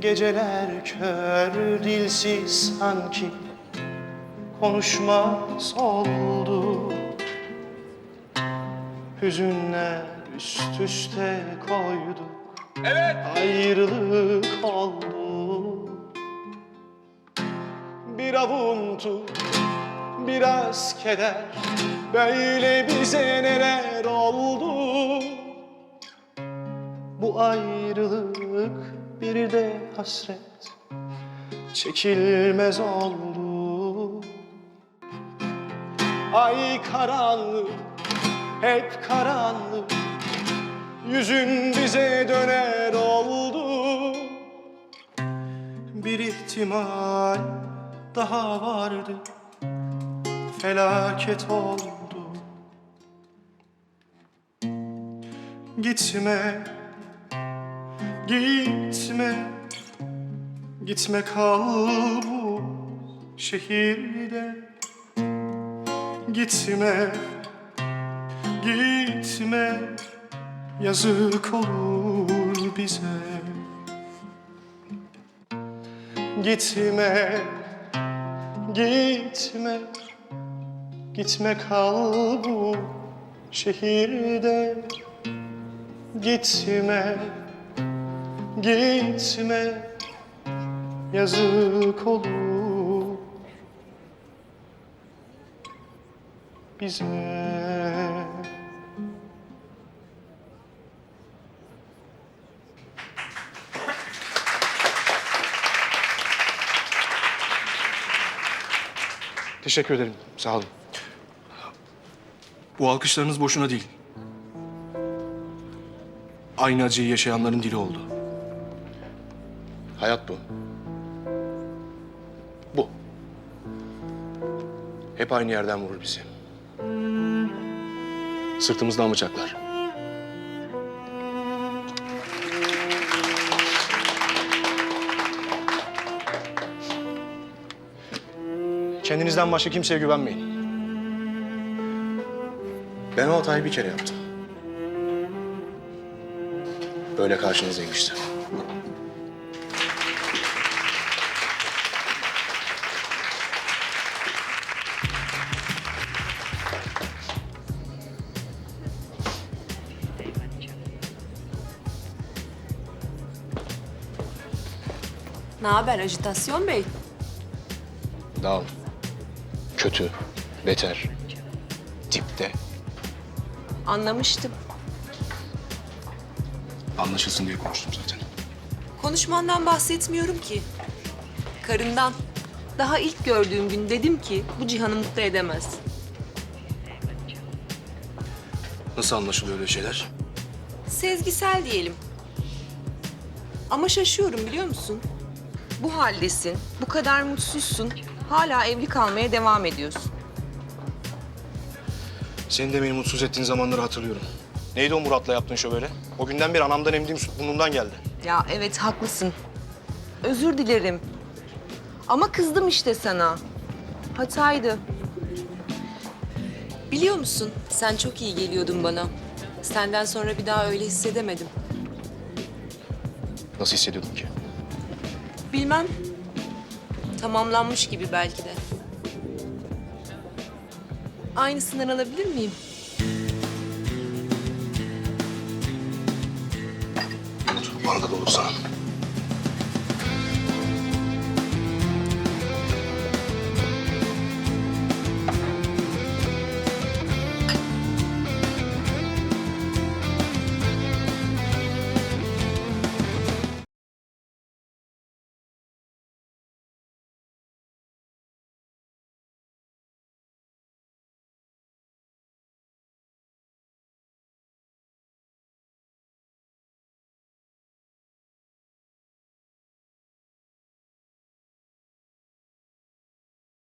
Geceler kör dilsiz sanki konuşmaz oldu. Hüzünler üst üste koyduk Evet. Ayrılık oldu. Bir avuntu, biraz keder Böyle bize neler oldu? Bu ayrılık bir de hasret Çekilmez oldu. Ay karanlık, hep karanlık Yüzün bize döner oldu. Bir ihtimal daha vardı Felaket oldu. Gitme Gitme Gitme kal bu şehirde. Gitme Gitme Yazık olur bize. Gitme Gitme Gitme kal bu şehirde. Gitme Gitme Yazık olur bize Teşekkür ederim. Sağ olun. Bu alkışlarınız boşuna değil. Aynı acıyı yaşayanların dili oldu. Hayat bu. Bu. Hep aynı yerden vurur bizi. Sırtımızdan bıçaklar. Kendinizden başka kimseye güvenmeyin. Ben o hatayı bir kere yaptım. Böyle karşınızdayım işte. Ne haber ajitasyon bey? Dağıl. Kötü, beter, dipte. Anlamıştım. Anlaşılsın diye konuştum zaten. Konuşmandan bahsetmiyorum ki. Karından. Daha ilk gördüğüm gün dedim ki bu Cihan'ı mutlu edemez. Nasıl anlaşılıyor öyle şeyler? Sezgisel diyelim. Ama şaşıyorum biliyor musun? Bu haldesin, bu kadar mutsuzsun. Hala evli kalmaya devam ediyorsun. Senin de beni mutsuz ettiğin zamanları hatırlıyorum. Neydi o Murat'la yaptığın şöyle? böyle? O günden beri anamdan emdiğim süt burnumdan geldi. Ya evet haklısın. Özür dilerim. Ama kızdım işte sana. Hataydı. Biliyor musun? Sen çok iyi geliyordun bana. Senden sonra bir daha öyle hissedemedim. Nasıl hissediyordun ki? Bilmem. Tamamlanmış gibi belki de. Aynısından alabilir miyim? Bana da dolu sana.